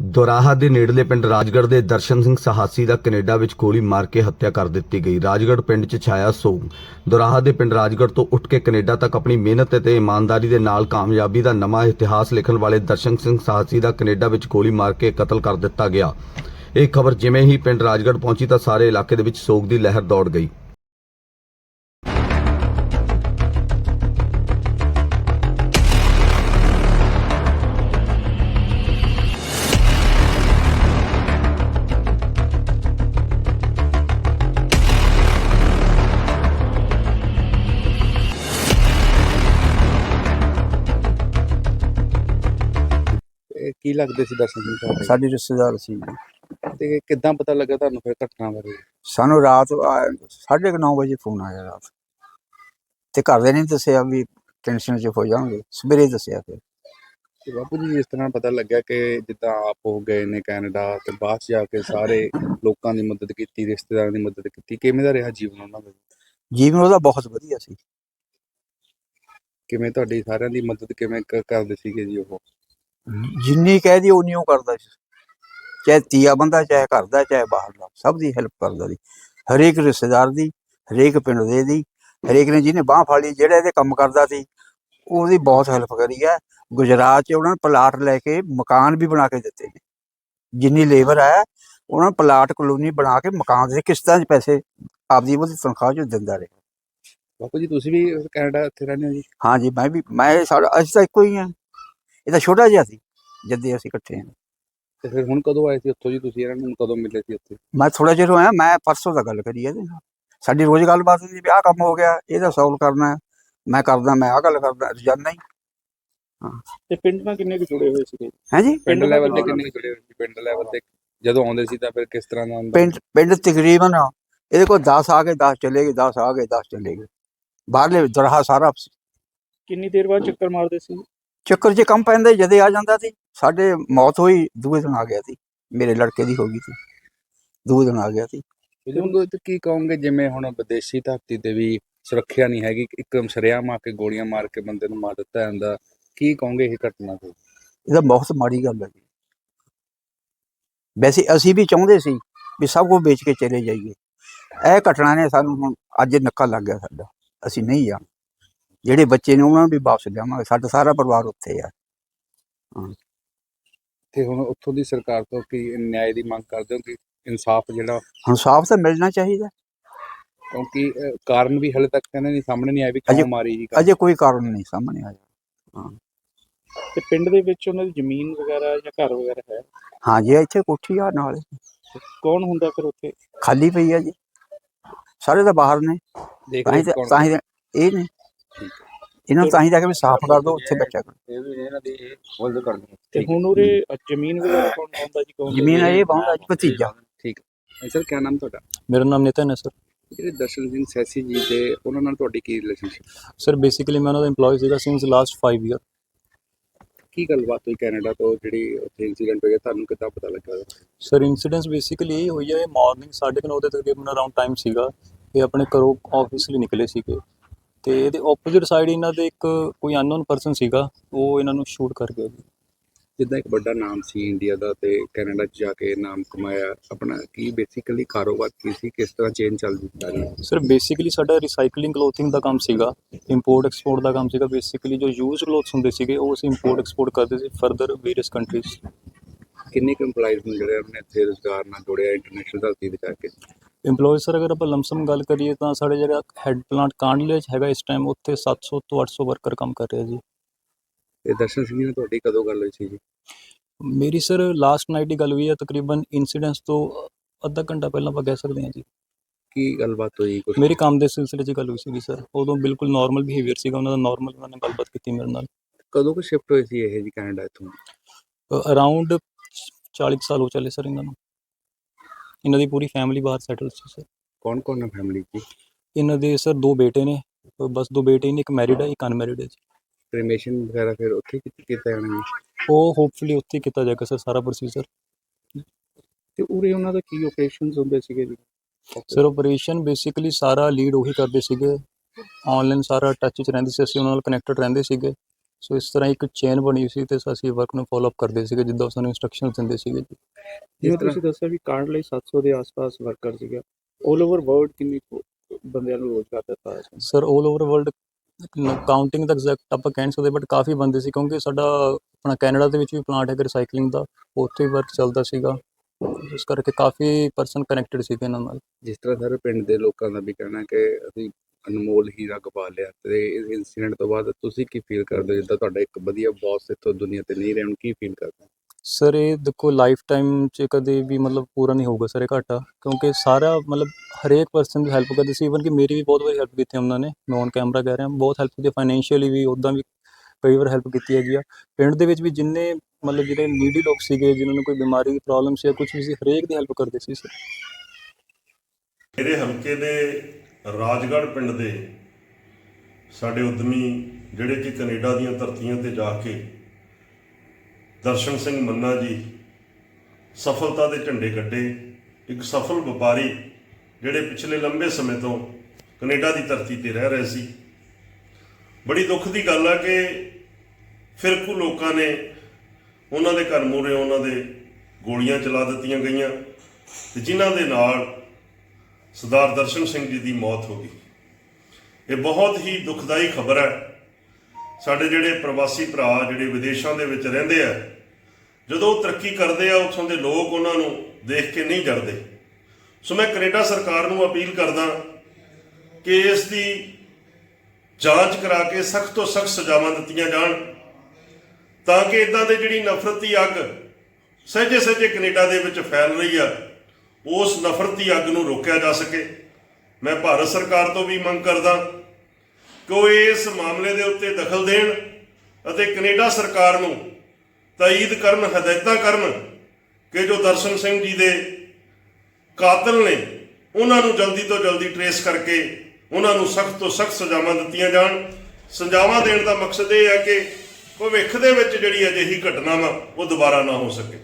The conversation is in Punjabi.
ਦੁਰਾਹਾ ਦੇ ਨੇੜਲੇ ਪਿੰਡ ਰਾਜਗੜ੍ਹ ਦੇ ਦਰਸ਼ਨ ਸਿੰਘ ਸਹਾਸੀ ਦਾ ਕੈਨੇਡਾ ਵਿੱਚ ਗੋਲੀ ਮਾਰ ਕੇ ਹੱਤਿਆ ਕਰ ਦਿੱਤੀ ਗਈ। ਰਾਜਗੜ੍ਹ ਪਿੰਡ 'ਚ ਛਾਇਆ ਸੋਗ ਦੁਰਾਹਾ ਦੇ ਪਿੰਡ ਰਾਜਗੜ੍ਹ ਤੋਂ ਉੱਠ ਕੇ ਕੈਨੇਡਾ ਤੱਕ ਆਪਣੀ ਮਿਹਨਤ ਅਤੇ ਇਮਾਨਦਾਰੀ ਦੇ ਨਾਲ ਕਾਮਯਾਬੀ ਦਾ ਨਵਾਂ ਇਤਿਹਾਸ ਲਿਖਣ ਵਾਲੇ ਦਰਸ਼ਨ ਸਿੰਘ ਸਹਾਸੀ ਦਾ ਕੈਨੇਡਾ ਵਿੱਚ ਗੋਲੀ ਮਾਰ ਕੇ ਕਤਲ ਕਰ ਦਿੱਤਾ ਗਿਆ। ਇਹ ਖਬਰ ਜਿਵੇਂ ਹੀ ਪਿੰਡ ਰਾਜਗੜ੍ਹ ਪਹੁੰਚੀ ਤਾਂ ਸਾਰੇ ਇਲਾਕੇ ਦੇ ਵਿੱਚ ਸੋਗ ਦੀ ਲਹਿਰ ਦੌੜ ਗਈ। ਕੀ ਲੱਗਦੇ ਸੀ ਦਰਸ਼ਨ ਸਿੰਘ ਤੁਹਾਡੇ? ਸਾਡੇ ਰਿਸ਼ਤੇਦਾਰ ਸੀ ਜੀ। ਤੇ ਕਿੱਦਾਂ ਪਤਾ ਲੱਗਾ ਤੁਹਾਨੂੰ ਫਿਰ ਘਟਨਾ ਬਾਰੇ? ਸਾਨੂੰ ਰਾਤ ਆ- ਸਾਢੇ ਕੁ ਨੌ ਵਜੇ ਫੋਨ ਆਇਆ ਰਾਤ। ਤੇ ਘਰਦੇ ਨੇ ਦੱਸਿਆ ਵੀ ਟੈਨਸ਼ਨ 'ਚ ਹੋ ਜਾਵਾਂਗੇ ਸਵੇਰੇ ਦੱਸਿਆ ਫਿਰ। ਤੇ ਬਾਪੂ ਜੀ ਇਸ ਤਰ੍ਹਾਂ ਪਤਾ ਲੱਗਿਆ ਕਿ ਜਿੱਦਾਂ ਆਪ ਹੋ ਗਏ ਨੇ ਕੈਨੇਡਾ ਤੇ ਬਾਅਦ 'ਚ ਜਾ ਕੇ ਸਾਰੇ ਲੋਕਾਂ ਦੀ ਮਦਦ ਕੀਤੀ ਰਿਸ਼ਤੇਦਾਰਾਂ ਦੀ ਮਦਦ ਕੀਤੀ। ਕਿਵੇਂ ਦਾ ਰਿਹਾ ਜੀਵਨ ਉਹਨਾਂ ਦਾ? ਜੀਵਨ ਉਹਦਾ ਬਹੁਤ ਵਧੀਆ ਸੀ। ਕਿਵੇਂ ਤੁਹਾਡੀ ਸਾਰਿਆਂ ਦੀ ਮਦਦ ਕਿਵੇਂ ਕ- ਕਰਦੇ ਸੀਗੇ ਜੀ ਉਹ? ਜਿੰਨੀ ਕਹਿ ਦੀ ਉਨੀ ਉਹ ਕਰਦਾ ਸੀ। ਚਾਹੇ ਤੀਆ ਬੰਦਾ ਚਾਹੇ ਘਰ ਦਾ ਚਾਹੇ ਬਾਹਰ ਦਾ ਸਭ ਦੀ ਹੈਲਪ ਕਰਦਾ ਸੀ। ਹਰੇਕ ਰਿਸ਼ਤੇਦਾਰ ਦੀ ਹਰੇਕ ਪਿੰਡ ਦੇ ਦੀ ਹਰੇਕ ਨੇ ਜਿਹਨੇ ਬਾਹ ਫਾੜੀ ਜਿਹੜਾ ਇਹਦੇ ਕੰਮ ਕਰਦਾ ਸੀ ਉਹਦੀ ਬਹੁਤ ਹੈਲਪ ਕਰੀ ਹੈ। ਗੁਜਰਾਤ 'ਚ ਉਹਨਾਂ ਨੇ ਪਲਾਟ ਲੈ ਕੇ ਮਕਾਨ ਵੀ ਬਣਾ ਕੇ ਦਿੱਤੇ ਨੇ। ਜਿੰਨੀ ਲੇਬਰ ਹੈ ਉਹਨਾਂ ਨੇ ਪਲਾਟ ਕਲੋਨੀ ਬਣਾ ਕੇ ਮਕਾਨ ਦੇ ਕਿਸ਼ਤਾਂ 'ਚ ਪੈਸੇ ਆਪਦੀ ਉਹਦੀ ਤਨਖਾਹ 'ਚ ਦਿੰਦਾ ਰਿਹਾ। ਬਾਪੂ ਜੀ ਤੁਸੀਂ ਵੀ ਕੈਨੇਡਾ ਇੱਥੇ ਰਹਿੰਦੇ ਹੋ ਜੀ? ਹਾਂ ਜੀ ਮੈਂ ਵੀ ਮੈਂ ਸਾਡਾ ਅਸੀਂ ਤਾਂ ਇੱਕੋ ਹੀ ਆ ਇਹ ਤਾਂ ਛੋਟਾ ਜਿਹਾ ਸੀ ਜਦ ਅਸੀਂ ਇਕੱਠੇ ਹਾਂ। ਤੇ ਫਿਰ ਹੁਣ ਕਦੋਂ ਆਏ ਸੀ ਉੱਥੋਂ ਜੀ ਤੁਸੀਂ ਇਹਨਾਂ ਨੂੰ? ਕਦੋਂ ਮਿਲੇ ਸੀ ਉੱਥੇ ਮੈਂ ਥੋੜਾ ਚਿਰ ਹੋਇਆ ਮੈਂ ਪਰਸੋਂ ਦਾ ਗੱਲ ਕਰੀ ਇਹਦੇ ਨਾਲ। ਸਾਡੀ ਰੋਜ਼ ਗੱਲਬਾਤ ਹੁੰਦੀ ਵੀ ਆਹ ਕੰਮ ਹੋ ਗਿਆ ਇਹਦਾ ਸੋਲਵ ਕਰਨਾ ਹੈ। ਮੈਂ ਕਰਦਾ ਮੈਂ ਆਹ ਗੱਲ ਕਰਦਾ ਰੋਜ਼ਾਨਾ ਹੀ। ਤੇ ਪਿੰਡ ਨਾਲ ਕਿੰਨੇ ਕੁ ਜੁੜੇ ਹੋਏ ਸੀਗੇ? ਹੈ ਜੀ? ਪਿੰਡ ਲੈਵਲ ਤੇ ਕਿੰਨੇ ਕੁ ਜੁੜੇ ਹੋਏ ਸੀ? ਪਿੰਡ ਲੈਵਲ ਤੇ ਜਦੋਂ ਆਉਂਦੇ ਸੀ ਤਾਂ ਫਿਰ ਕਿਸ ਤਰ੍ਹਾਂ ਦਾ ਹੁੰਦਾ ਪਿੰਡ ਪਿੰਡ ਤਕਰੀਬਨ ਇਹਦੇ ਕੋਲ 10 ਆ ਗਏ 10 ਚਲੇ ਗਏ 10 ਆ ਗਏ 10 ਚਲੇ ਗਏ। ਬਾਹਰਲੇ ਦਰਹਾ ਸਾਰਾ ਕਿੰਨੀ ਦੇਰ ਬਾਅਦ ਚੱਕਰ ਮਾਰਦੇ ਸੀ? ਚੱਕਰ 'ਚ ਕੰਮ ਪੈਂਦਾ ਜਦੇ ਆ ਜਾਂਦਾ ਸੀ ਸਾਡੇ ਮੌਤ ਹੋਈ ਦੂਏ ਦਿਨ ਆ ਗਿਆ ਸੀ ਮੇਰੇ ਲੜਕੇ ਦੀ ਹੋ ਗਈ ਸੀ ਦੂਏ ਦਿਨ ਆ ਗਿਆ ਸੀ। ਤੇ ਕੀ ਕਹੋਗੇ ਜਿਵੇਂ ਹੁਣ ਵਿਦੇਸ਼ੀ ਧਰਤੀ ਤੇ ਵੀ ਸੁਰੱਖਿਆ ਨਹੀਂ ਹੈਗੀ ਇੱਕਦਮ ਸ਼ਰੇਆਮ ਆ ਕੇ ਗੋਲੀਆਂ ਮਾਰ ਕੇ ਬੰਦੇ ਨੂੰ ਮਾਰ ਦਿੱਤਾ ਜਾਂਦਾ ਕੀ ਕਹੋਗੇ ਇਹ ਘਟਨਾ ਤੇ? ਇਹਦਾ ਬਹੁਤ ਮਾੜੀ ਗੱਲ ਹੈ ਜੀ। ਵੈਸੇ ਅਸੀਂ ਵੀ ਚਾਹੁੰਦੇ ਸੀ ਵੀ ਸਭ ਕੁਝ ਵੇਚ ਕੇ ਚਲੇ ਜਾਈਏ। ਇਹ ਘਟਨਾ ਨੇ ਸਾਨੂੰ ਹੁਣ ਅੱਜ ਨੱਕਾ ਲੱਗ ਗਿਆ ਸਾਡਾ ਅਸੀਂ ਨਹੀਂ ਜਾਣਾ। ਜਿਹੜੇ ਬੱਚੇ ਨੇ ਉਹਨਾਂ ਨੂੰ ਵੀ ਵਾਪਸ ਲਿਆਵਾਂਗੇ ਸਾਡਾ ਸਾਰਾ ਪਰਿਵਾਰ ਉੱਥੇ ਆ। ਤੇ ਹੁਣ ਉੱਥੋਂ ਦੀ ਸਰਕਾਰ ਤੋਂ ਕੀ ਨਿਆਂ ਦੀ ਮੰਗ ਕਰਦੇ ਹੋ ਕਿ ਇਨਸਾਫ ਜਿਹੜਾ ਹੁਣ ਸਾਫ਼ ਤਾਂ ਮਿਲਣਾ ਚਾਹੀਦਾ। ਕਿਉਂਕਿ ਅਹ, ਕਾਰਨ ਵੀ ਹਲੇ ਤੱਕ ਕਹਿੰਦੇ ਨਹੀਂ ਸਾਹਮਣੇ ਨਹੀਂ ਆਇਆ ਵੀ ਅਜੇ- ਕਿਉਂ ਮਾਰੀ ਜੀ ਅਜੇ ਕੋਈ ਕਾਰਨ ਨਹੀਂ ਸਾਹਮਣੇ ਆਇਆ। ਤੇ ਪਿੰਡ ਦੇ ਵਿੱਚ ਉਹਨਾਂ ਦੀ ਜ਼ਮੀਨ ਵਗੈਰਾ ਜਾਂ ਘਰ ਵਗੈਰਾ ਹੈ? ਹਾਂ ਜੀ ਇੱਥੇ ਕੋਠੀ ਆ ਨਾਲ। ਕੌਣ ਹੁੰਦਾ ਫਿਰ ਉੱਥੇ? ਖਾਲੀ ਪਈ ਆ ਜੀ। ਸਾਰੇ ਤਾਂ ਬਾਹਰ ਨੇ। ਦੇਖ ਤਾਂ ਹੀ ਰਹੇ ਤਾਂ ਕੌਣ ਤਾਂ ਹੀ ਤਾਂ ਇਹ ਨੇ। ਇਹਨਾਂ ਨੂੰ ਤਾਂ ਹੀ ਜਾ ਕੇ ਵੀ ਸਾਫ਼ ਕਰ ਦਿਓ ਉੱਥੇ ਬੱਚਾ ਕਰੋ। ਇਹ ਵੀ ਇਹਨਾਂ ਦੀ ਹੋਲਡ ਕਰਨੀ ਤੇ ਹੁਣ ਉਰੇ ਜ਼ਮੀਨ ਵਗੈਰਾ ਕੌਣ ਹੁੰਦਾ ਜੀ ਕੌਣ ਜ਼ਮੀਨ ਇਹ ਬਾਉਂਦਾ ਜੀ ਭਤੀਜਾ। ਠੀਕ ਹੈ। ਸਰ ਕੀ ਨਾਮ ਤੁਹਾਡਾ? ਮੇਰਾ ਨਾਮ ਨਿਤਨ ਹੈ ਸਰ। ਜਿਹੜੇ ਦਰਸ਼ਨ ਸਿੰਘ ਸੈਸੀ ਜੀ ਤੇ ਉਹਨਾਂ ਨਾਲ ਤੁਹਾਡੀ ਕੀ ਰਿਲੇਸ਼ਨਸ਼ਿਪ ਸਰ ਬੇਸਿਕਲੀ ਮੈਂ ਉਹਨਾਂ ਦਾ EMPLOYE ਸੀਗਾ ਸਿੰਸ ਲਾਸਟ 5 ਇਅਰ ਕੀ ਗੱਲਬਾਤ ਹੋਈ ਕੈਨੇਡਾ ਤੋਂ ਜਿਹੜੀ ਉੱਥੇ ਇਨਸੀਡੈਂਟ ਹੋਇਆ ਤੁਹਾਨੂੰ ਕਿੱਦਾਂ ਪਤਾ ਲੱਗਾ? ਸਰ ਇਨਸੀਡੈਂਸ ਬੇਸਿਕਲੀ ਇਹ ਹੋਈ ਹੈ ਮਾਰਨਿੰਗ 9:30 ਦੇ ਤਕਰੀਬਨ ਅਰਾਊਂਡ ਟਾਈਮ ਸੀਗਾ। ਇਹ ਆਪਣੇ ਘਰੋਂ ਆਫਿਸ ਲਈ ਨਿਕਲੇ ਸੀਗੇ। ਤੇ ਇਹਦੇ ਆਪੋਜ਼ਿਟ ਸਾਈਡ ਇਹਨਾਂ ਦੇ ਇੱਕ ਕੋਈ ਅਨਨੋਨ ਪਰਸਨ ਸੀਗਾ ਉਹ ਇਹਨਾਂ ਨੂੰ ਸ਼ੂਟ ਕਰ ਗਿਆ ਜੀ। ਜਿੱਦਾਂ ਇੱਕ ਵੱਡਾ ਨਾਮ ਸੀ ਇੰਡੀਆ ਦਾ ਤੇ ਕੈਨੇਡਾ 'ਚ ਜਾ ਕੇ ਨਾਮ ਕਮਾਇਆ ਆਪਣਾ ਕੀ ਬੇਸਿਕਲੀ ਕਾਰੋਬਾਰ ਕੀ ਸੀ ਕਿਸ ਤਰ੍ਹਾਂ ਚੇਂਜ ਚੱਲਦੀ ਜਾ? ਰਹੀ ਸਰ ਬੇਸਿਕਲੀ ਸਾਡਾ ਰੀਸਾਈਕਲਿੰਗ ਕਲੋਥਿੰਗ ਦਾ ਕੰਮ ਸੀਗਾ ਇੰਪੋਰਟ ਐਕਸਪੋਰਟ ਦਾ ਕੰਮ ਸੀਗਾ ਬੇਸਿਕਲੀ ਜੋ ਯੂਜ਼ਡ ਕਲੋਥਸ ਹੁੰਦੇ ਸੀਗੇ ਉਹ ਅਸੀਂ ਇੰਪੋਰਟ ਐਕਸਪੋਰਟ ਕਰਦੇ ਸੀ ਫਰਦਰ ਵੇਰੀਅਸ ਕੰਟਰੀਜ਼ ਕਿੰਨੇ ਕੁ EMPLOYEES ਨੂੰ ਜਿਹੜੇ ਉਹਨੇ ਇੱਥੇ ਰੁਜ਼ਗਾਰ ਨਾਲ ਜੋੜਿਆ ਇੰਟਰਨੈਸ਼ਨਲ ਧਰਤੀ ਤੇ ਜਾ ਕੇ EMPLOYEES ਸਰ ਅਗਰ ਆਪਾਂ ਲਮਸਮ ਗੱਲ ਕਰੀਏ ਤਾਂ ਸਾਡੇ ਜਿਹੜਾ ਹੈੱਡ ਪਲਾਂਟ ਕਾਂਡਲੇ 'ਚ ਹੈਗਾ ਇਸ ਟਾਈਮ ਉੱਥੇ 700 ਤੋਂ 800 ਵਰਕਰ ਕੰਮ ਕਰ ਰਹੇ ਜੀ। ਤੇ ਦਰਸ਼ਨ ਸਿੰਘ ਜੀ ਨਾਲ ਤੁਹਾਡੀ ਕਦੋਂ ਗੱਲ ਹੋਈ ਸੀ ਜੀ? ਮੇਰੀ ਸਰ ਲਾਸਟ ਨਾਈਟ ਦੀ ਗੱਲ ਹੋਈ ਹੈ ਤਕਰੀਬਨ ਇਨਸੀਡੈਂਟਸ ਤੋਂ ਅੱਧਾ ਘੰਟਾ ਪਹਿਲਾਂ ਆਪਾਂ ਕਹਿ ਸਕਦੇ ਹਾਂ ਜੀ। ਕੀ ਗੱਲਬਾਤ ਹੋਈ ਕੁਝ ਮੇਰੀ ਕੰਮ ਦੇ ਸਿਲਸਿਲੇ 'ਚ ਗੱਲ ਹੋਈ ਸੀਗੀ ਸਰ ਉਦੋਂ ਬਿਲਕੁਲ ਨਾਰਮਲ ਬਿਹੇਵੀਅਰ ਸੀਗਾ ਉਹਨਾਂ ਦਾ ਨਾਰਮਲ ਉਹਨਾਂ ਨੇ ਗੱਲਬਾਤ ਕੀਤੀ ਮੇਰੇ ਨਾਲ। ਕਦੋਂ ਕੁ ਸ਼ਿਫਟ ਹੋਏ ਸੀ ਇਹ ਜੀ ਕੈਨੇਡਾ ਇੱਥੋਂ? ਅਰਾਊਂਡ 40 ਕੁ ਸਾਲ ਹੋ ਚੱਲੇ ਸਰ ਇਹਨਾਂ ਨੂੰ। ਇਹਨਾਂ ਦੀ ਪੂਰੀ ਫੈਮਿਲੀ ਬਾਹਰ ਸੈਟਲ ਸੀ ਸਰ ਕੌਣ ਕੌਣ ਨੇ ਫੈਮਿਲੀ 'ਚ? ਇਹਨਾਂ ਦੇ ਸਰ ਦੋ ਬੇਟੇ ਨੇ ਅ, ਬਸ ਦੋ ਬੇਟੇ ਹੀ ਨੇ ਇੱਕ ਮੈਰਿਡ ਹੈ ਇੱਕ ਅਨਮੈਰਿਡ ਹੈ ਜੀ। ਕ੍ਰੀਮੇਸ਼ਨ ਵਗੈਰਾ ਫਿਰ ਉੱਥੇ ਕੀ- ਕੀਤਾ ਜਾਣਾ ਜੀ ਉਹ ਹੋਪਫੁਲੀ ਉੱਥੇ ਹੀ ਕੀਤਾ ਜਾਏਗਾ ਸਰ ਸਾਰਾ ਪ੍ਰੋਸੀਜਰ ਤੇ ਉਰੇ ਉਹਨਾਂ ਦਾ ਕੀ ਆਪਰੇਸ਼ਨਸ ਹੁੰਦੇ ਸੀਗੇ ਜੀ? ਸਰ ਆਪਰੇਸ਼ਨ ਬੇਸਿਕਲੀ ਸਾਰਾ ਲੀਡ ਉਹੀ ਕਰਦੇ ਸੀਗੇ। ਆਨਲਾਈਨ ਸਾਰਾ ਟੱਚ 'ਚ ਰਹਿੰਦੇ ਸੀ ਅਸੀਂ ਉਹਨਾਂ ਨਾਲ ਕਨੈਕਟਡ ਰਹਿੰਦੇ ਸੀਗੇ। ਸੋ ਇਸ ਤਰ੍ਹਾਂ ਇੱਕ ਚੇਨ ਬਣੀ ਸੀ ਤੇ ਅਸੀਂ ਵਰਕ ਨੂੰ ਫਾਲੋ ਅਪ ਕਰਦੇ ਸੀਗੇ ਜਿੱਦਾਂ ਉਹ ਸਾਨੂੰ ਇਨਸਟਰਕਸ਼ਨਸ ਦਿੰਦੇ ਸੀਗੇ ਜੀ। ਜਿਵੇਂ ਤੁਸੀਂ ਦੱਸਿਆ ਵੀ ਕਾਰਡ ਲਈ 700 ਦੇ ਆਸ-ਪਾਸ ਵਰਕਰ ਸੀਗਾ 올 ਓਵਰ ਵਰਲਡ ਕਿੰਨੀ ਬੰਦਿਆਂ ਨੂੰ ਰੋਜ਼ਗਾਰ ਦਿੱਤਾ ਹੈ? ਸਰ 올 ਓਵਰ ਵਰਲਡ ਕਾਊਂਟਿੰਗ ਦਾ ਐਗਜ਼ੈਕਟ ਆਪਾਂ ਕਹਿ ਨਹੀਂ ਸਕਦੇ ਬਟ ਕਾਫੀ ਬੰਦੇ ਸੀ ਕਿਉਂਕਿ ਸਾਡਾ ਆਪਣਾ ਕੈਨੇਡਾ ਦੇ ਵਿੱਚ ਵੀ ਪਲਾਂਟ ਹੈ ਰੀਸਾਈਕਲਿੰਗ ਦਾ ਉੱਥੇ ਵੀ ਵਰਕ ਚੱਲਦਾ ਸੀਗਾ ਇਸ ਕਰਕੇ ਕਾਫੀ ਪਰਸਨ ਕਨੈਕਟਡ ਸੀਗੇ ਇਹਨਾਂ ਨਾਲ ਜਿਸ ਤਰ੍ਹਾਂ ਸਾਰੇ ਪਿੰਡ ਦੇ ਲੋਕਾਂ ਦਾ ਵੀ ਕਹਿਣਾ ਕਿ ਅਸੀਂ ਅਨਮੋਲ ਹੀਰਾ ਗਵਾ ਲਿਆ ਤੇ ਇਸ ਇਨਸੀਡੈਂਟ ਤੋਂ ਬਾਅਦ ਤੁਸੀਂ ਕੀ ਫੀਲ ਕਰਦੇ ਹੋ ਜਿੱਦਾਂ ਤੁਹਾਡਾ ਇੱਕ ਵਧੀਆ ਬੌਸ ਇੱਥੋਂ ਦੁਨੀਆ ਤੇ ਨਹੀਂ ਰਹੇ ਹੁਣ ਕੀ ਫੀਲ ਕਰਦੇ? ਸਰ, ਇਹ ਦੇਖੋ ਲਾਈਫ ਟਾਈਮ 'ਚ ਕਦੇ ਵੀ ਮਤਲਬ ਪੂਰਾ ਨਹੀਂ ਹੋਊਗਾ ਸਰ ਇਹ ਘਾਟਾ, ਕਿਉਂਕਿ ਸਾਰਾ ਮਤਲਬ ਹਰੇਕ ਪਰਸਨ ਦੀ ਹੈਲਪ ਕਰਦੇ ਸੀ ਇਵਨ ਕਿ ਮੇਰੀ ਵੀ ਬਹੁਤ ਵਾਰੀ ਹੈਲਪ ਕੀਤੀ ਉਹਨਾਂ ਨੇ, ਮੈਂ ਔਨ ਕੈਮਰਾ ਕਹਿ ਰਿਹਾ, ਬਹੁਤ ਹੈਲਪ ਕੀਤੀ ਫਾਈਨੈਂਸ਼ੀਅਲੀ ਵੀ ਉਦਾਂ ਵੀ ਕਈ ਵਾਰ ਹੈਲਪ ਕੀਤੀ ਹੈਗੀ ਆ। ਪਿੰਡ ਦੇ ਵਿੱਚ ਵੀ ਜਿੰਨੇ ਮਤਲਬ ਜਿਹੜੇ ਨੀਡੀ ਲੋਕ ਸੀਗੇ, ਜਿਨ੍ਹਾਂ ਨੂੰ ਕੋਈ ਬਿਮਾਰੀ ਦੀ ਪ੍ਰੋਬਲਮ ਸੀ ਜਾਂ ਕੁਝ ਵੀ ਸੀ, ਹਰੇਕ ਦੀ ਹੈਲਪ ਕਰਦੇ ਸੀ ਸਰ। ਮੇਰੇ ਹਲਕੇ ਦੇ ਰਾਜਗੜ੍ਹ ਪਿੰਡ ਦੇ ਸਾਡੇ ਉਦਮੀ ਜਿਹੜੇ ਕਿ ਕੈਨੇਡਾ ਦੀਆਂ ਧਰਤੀਆਂ ਤੇ ਜਾ ਕੇ ਦਰਸ਼ਨ ਸਿੰਘ ਮੰਨਾ ਜੀ ਸਫਲਤਾ ਦੇ ਝੰਡੇ ਗੱਡੇ ਇੱਕ ਸਫਲ ਵਪਾਰੀ ਜਿਹੜੇ ਪਿਛਲੇ ਲੰਬੇ ਸਮੇਂ ਤੋਂ ਕੈਨੇਡਾ ਦੀ ਧਰਤੀ ਤੇ ਰਹਿ ਰਹੇ ਸੀ। ਬੜੀ ਦੁੱਖ ਦੀ ਗੱਲ ਆ ਕਿ ਫਿਰਕੂ ਲੋਕਾਂ ਨੇ ਉਹਨਾਂ ਦੇ ਘਰ ਮੂਹਰੇ ਉਹਨਾਂ ਦੇ ਗੋਲੀਆਂ ਚਲਾ ਦਿੱਤੀਆਂ ਗਈਆਂ ਤੇ ਜਿਨ੍ਹਾਂ ਦੇ ਨਾਲ ਸਰਦਾਰ ਦਰਸ਼ਨ ਸਿੰਘ ਜੀ ਦੀ ਮੌਤ ਹੋ ਗਈ। ਇਹ ਬਹੁਤ ਹੀ ਦੁਖਦਾਈ ਖਬਰ ਹੈ। ਸਾਡੇ ਜਿਹੜੇ ਪ੍ਰਵਾਸੀ ਭਰਾ, ਜਿਹੜੇ ਵਿਦੇਸ਼ਾਂ ਦੇ ਵਿੱਚ ਰਹਿੰਦੇ ਆ ਜਦੋਂ ਉਹ ਤਰੱਕੀ ਕਰਦੇ ਆ, ਉੱਥੋਂ ਦੇ ਲੋਕ ਉਹਨਾਂ ਨੂੰ ਦੇਖ ਕੇ ਨਹੀਂ ਡਰਦੇ। ਸੋ ਮੈਂ ਕੈਨੇਡਾ ਸਰਕਾਰ ਨੂੰ ਅਪੀਲ ਕਰਦਾ ਕਿ ਇਸ ਦੀ ਜਾਂਚ ਕਰਾ ਕੇ ਸਖਤ ਤੋਂ ਸਖਤ ਸਜ਼ਾਵਾਂ ਦਿੱਤੀਆਂ ਜਾਣ, ਤਾਂ ਕਿ ਇਦਾਂ ਦੇ ਜਿਹੜੀ ਨਫ਼ਰਤ ਦੀ ਅੱਗ ਸਹਿਜੇ ਸਹਿਜੇ ਕੈਨੇਡਾ ਦੇ ਵਿੱਚ ਫੈਲ ਰਹੀ ਆ, ਉਸ ਨਫ਼ਰਤ ਦੀ ਅੱਗ ਨੂੰ ਰੋਕਿਆ ਜਾ ਸਕੇ। ਮੈਂ ਭਾਰਤ ਸਰਕਾਰ ਤੋਂ ਵੀ ਮੰਗ ਕਰਦਾ ਕਿ ਉਹ ਇਸ ਮਾਮਲੇ ਦੇ ਉੱਤੇ ਦਖਲ ਦੇਣ ਅਤੇ ਕੈਨੇਡਾ ਸਰਕਾਰ ਨੂੰ ਤਾਇਦ ਕਰਨ, ਹਦਾਇਤਾਂ ਕਰਨ ਕਿ ਜੋ ਦਰਸ਼ਨ ਸਿੰਘ ਜੀ ਦੇ ਕਾਤਲ ਨੇ, ਉਹਨਾਂ ਨੂੰ ਜਲਦੀ ਤੋਂ ਜਲਦੀ ਟਰੇਸ ਕਰਕੇ ਉਹਨਾਂ ਨੂੰ ਸਖਤ ਤੋਂ ਸਖਤ ਸਜ਼ਾਵਾਂ ਦਿੱਤੀਆਂ ਜਾਣ। ਸਜ਼ਾਵਾਂ ਦੇਣ ਦਾ ਮਕਸਦ ਇਹ ਹੈ ਕਿ ਭਵਿੱਖ ਦੇ ਵਿੱਚ ਜਿਹੜੀ ਅਜਿਹੀ ਘਟਨਾ ਵਾ, ਉਹ ਦੁਬਾਰਾ ਨਾ ਹੋ ਸਕੇ।